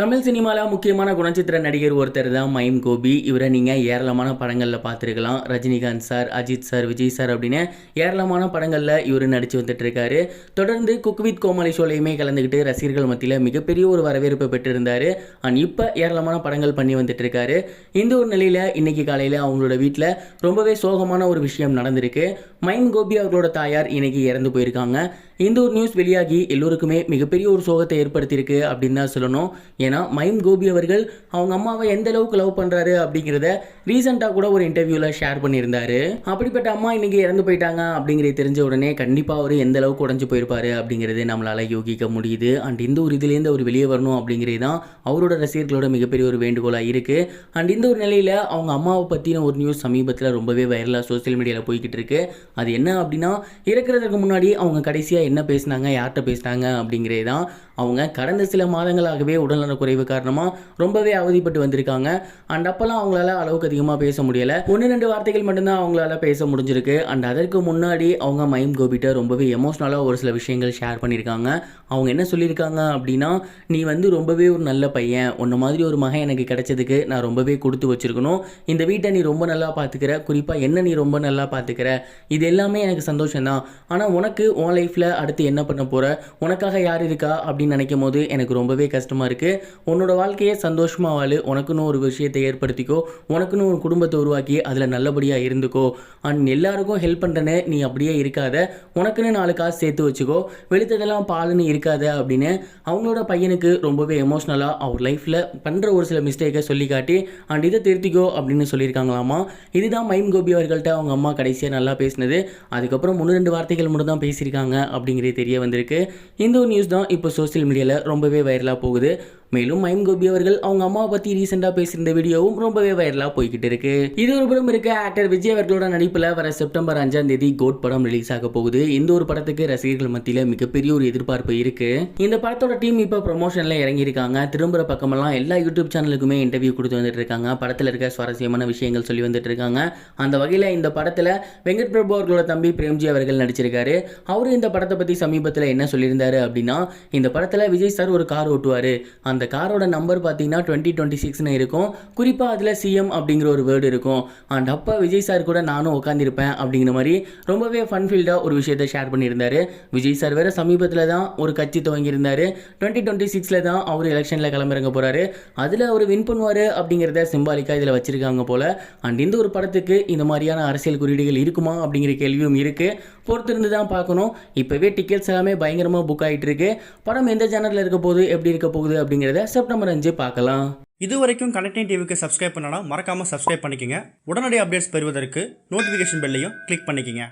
தமிழ் சினிமாவில் முக்கியமான குணச்சித்திர நடிகர் ஒருத்தர் தான் மைம் கோபி. இவரை நீங்கள் ஏராளமான படங்களில் பார்த்துருக்கலாம். Rajinikanth sir Ajith sir Vijay sir அப்படின்னு ஏராளமான படங்களில் இவர் நடித்து வந்துட்டு இருக்காரு தொடர்ந்து குக்வித் கோமாளி ஷோலையுமே கலந்துக்கிட்டு ரசிகர்கள் மத்தியில் மிகப்பெரிய ஒரு வரவேற்பு பெற்றிருந்தார். அண்ட் இப்போ ஏராளமான படங்கள் பண்ணி வந்துட்டு இருக்காரு இந்த ஒரு நிலையில் இன்னைக்கு காலையில் அவங்களோட வீட்டில் ரொம்பவே சோகமான ஒரு விஷயம் நடந்திருக்கு. மைம் கோபி அவர்களோட தாயார் இன்னைக்கு இறந்து போயிருக்காங்க. இந்த ஒரு நியூஸ் வெளியாகி எல்லோருக்குமே மிகப்பெரிய ஒரு சோகத்தை ஏற்படுத்தியிருக்கு அப்படின்னு தான் சொல்லணும். ஏன்னா மைம் கோபி அவர்கள் அவங்க அம்மாவை எந்த அளவுக்கு லவ் பண்ணுறாரு அப்படிங்கிறத ரீசெண்டாக கூட ஒரு இன்டர்வியூவில் ஷேர் பண்ணியிருந்தாரு. அப்படிப்பட்ட அம்மா இன்னைக்கு இறந்து போயிட்டாங்க அப்படிங்கிறது தெரிஞ்ச உடனே கண்டிப்பாக அவர் எந்த அளவுக்கு உடஞ்சு போயிருப்பாரு அப்படிங்கிறது நம்மளால் யோகிக்க முடியுது. அண்ட் இந்த ஒரு இதுலேருந்து அவர் வெளியே வரணும் அப்படிங்கிறது தான் அவரோட ரசிகர்களோட மிகப்பெரிய ஒரு வேண்டுகோளாக இருக்குது அண்ட் இந்த ஒரு நிலையில் அவங்க அம்மாவை பற்றின ஒரு நியூஸ் சமீபத்தில் ரொம்பவே வைரலாக சோஷியல் மீடியாவில் போய்கிட்டு இருக்கு. அது என்ன அப்படின்னா இறக்குறதுக்கு முன்னாடி அவங்க கடைசியாக என்ன பேசினாங்க யார்கிட்ட பேசினாங்க அப்படிங்கிறது தான் அவங்க கடந்த சில மாதங்களாகவே உடல்நல குறைவு காரணமாக ரொம்பவே அவதிப்பட்டு வந்திருக்காங்க. அண்ட் அப்போல்லாம் அவங்களால அளவுக்கு அதிகமாக பேச முடியலை. ஒன்று ரெண்டு வார்த்தைகள் மட்டும்தான் அவங்களால பேச முடிஞ்சிருக்கு. அண்ட் அதற்கு முன்னாடி அவங்க மைம் கோபிட்ட ரொம்பவே எமோஷ்னலாக ஒரு சில விஷயங்கள் ஷேர் பண்ணியிருக்காங்க அவங்க என்ன சொல்லியிருக்காங்க அப்படின்னா நீ வந்து ரொம்பவே ஒரு நல்ல பையன். உன்ன மாதிரி ஒரு மகன் எனக்கு கிடைச்சதுக்கு நான் ரொம்பவே கொடுத்து வச்சிருக்கணும். இந்த வீட்டை நீ ரொம்ப நல்லா பார்த்துக்கிற குறிப்பாக என்ன நீ ரொம்ப நல்லா பார்த்துக்கிற இது எல்லாமே எனக்கு சந்தோஷம் தான் ஆனால் உனக்கு உன் லைஃப்பில் அடுத்து என்ன பண்ண போகிற உனக்காக யார் இருக்கா? அப்படின்னு நினைக்கும் போது எனக்கு ரொம்பவே கஷ்டமாக இருக்குது உன்னோட வாழ்க்கையை சந்தோஷமாக வாழு. உனக்குன்னு ஒரு விஷயத்தை ஏற்படுத்திக்கோ. உனக்குன்னு ஒரு குடும்பத்தை உருவாக்கி அதில் நல்லபடியாக இருந்துக்கோ. அண்ட் எல்லாருக்கும் ஹெல்ப் பண்ணுறேன்னு நீ அப்படியே இருக்காத. உனக்குன்னு நாலு காசு சேர்த்து வச்சுக்கோ. வெளுத்ததெல்லாம் பாலுன்னு இருக்காத அப்படின்னு அவங்களோட பையனுக்கு ரொம்பவே எமோஷ்னலாக அவர் லைஃப்பில் பண்ணுற ஒரு சில மிஸ்டேக்கை சொல்லி காட்டி அண்ட் இதை திருத்திக்கோ அப்படின்னு சொல்லியிருக்காங்களாமா. இதுதான் மைம் கோபி அவர்கள்ட்ட அவங்க அம்மா கடைசியாக நல்லா பேசினது. அதுக்கப்புறம் ஒன்று ரெண்டு வார்த்தைகள் மட்டும் தான் பேசியிருக்காங்க அப்படிங்கிறது தெரிய வந்திருக்கு. இந்த ஒரு நியூஸ் தான் இப்போ சோஷியல் மீடியாவில் ரொம்பவே வைரலாக போகுது. மேலும் மைம் கோபி அவர்கள் அவங்க அம்மாவை பற்றி ரீசெண்டாக பேசியிருந்த வீடியோவும் ரொம்பவே வைரலாக போய்கிட்டு இருக்கு. இது ஒரு புறம் இருக்க. ஆக்டர் விஜய் அவர்களோட நடிப்பில் வர செப்டம்பர் அஞ்சாம் தேதி கோட் படம் ரிலீஸ் ஆக போகுது. இந்த ஒரு படத்துக்கு ரசிகர்கள் மத்தியில் மிகப்பெரிய ஒரு எதிர்பார்ப்பு இருக்கு. இந்த படத்தோட டீம் இப்போ ப்ரொமோஷனில் இறங்கியிருக்காங்க. திரும்புகிற பக்கமெல்லாம் எல்லா யூடியூப் சேனலுக்குமே இன்டர்வியூ கொடுத்து வந்துட்டு இருக்காங்க. படத்தில் இருக்க சுவாரஸ்யமான விஷயங்கள் சொல்லி வந்துட்டு இருக்காங்க. அந்த வகையில் இந்த படத்தில் வெங்கட் பிரபு அவர்களோட தம்பி பிரேம்ஜி அவர்கள் நடிச்சிருக்காரு. அவரு இந்த படத்தை பற்றி சமீபத்தில் என்ன சொல்லியிருந்தாரு அப்படின்னா இந்த படத்தில் விஜய் சார் ஒரு கார் ஓட்டுவார். அந்த காரோட நம்பர் பார்த்தீங்கன்னா டுவெண்ட்டி டுவெண்ட்டி சிக்ஸ்னு இருக்கும். குறிப்பாக அதில் சிஎம் அப்படிங்கிற ஒரு வேர்டு இருக்கும். அண்ட் அப்போ விஜய் சார் கூட நானும் உட்காந்துருப்பேன் அப்படிங்கிற மாதிரி ரொம்பவே ஃபன் ஃபீல்டாக ஒரு விஷயத்தை ஷேர் பண்ணியிருந்தாரு. விஜய் சார் வேறு சமீபத்தில் தான் ஒரு கட்சி துவங்கியிருந்தார். டுவெண்ட்டி டுவெண்ட்டி சிக்ஸில் தான் அவர் எலெக்ஷனில் கிளம்பிறங்க போகிறாரு அதில் அவர் வின் பண்ணுவார் அப்படிங்கிறத சிம்பாலிக்காக இதில் வச்சிருக்காங்க போல். அண்ட் இந்த ஒரு படத்துக்கு இந்த மாதிரியான அரசியல் குறியீடுகள் இருக்குமா அப்படிங்கிற கேள்வியும் இருக்குது பொறுத்திருந்து தான் பார்க்கணும். இப்போவே டிக்கெட்ஸ் எல்லாமே பயங்கரமாக புக் ஆகிட்டு இருக்கு படம் எந்த சேனலில் இருக்க போகுது எப்படி இருக்க போகுது அப்படிங்கிறத செப்டம்பர் அஞ்சு பார்க்கலாம். இது வரைக்கும் கனெக்டிங் டிவிக்கு சப்ஸ்கிரைப் பண்ணனா மறக்காமல் சப்ஸ்கிரைப் பண்ணிக்கங்க. உடனடி அப்டேட்ஸ் பெறுவதற்கு நோட்டிஃபிகேஷன் பெல்லையும் கிளிக் பண்ணிக்கங்க.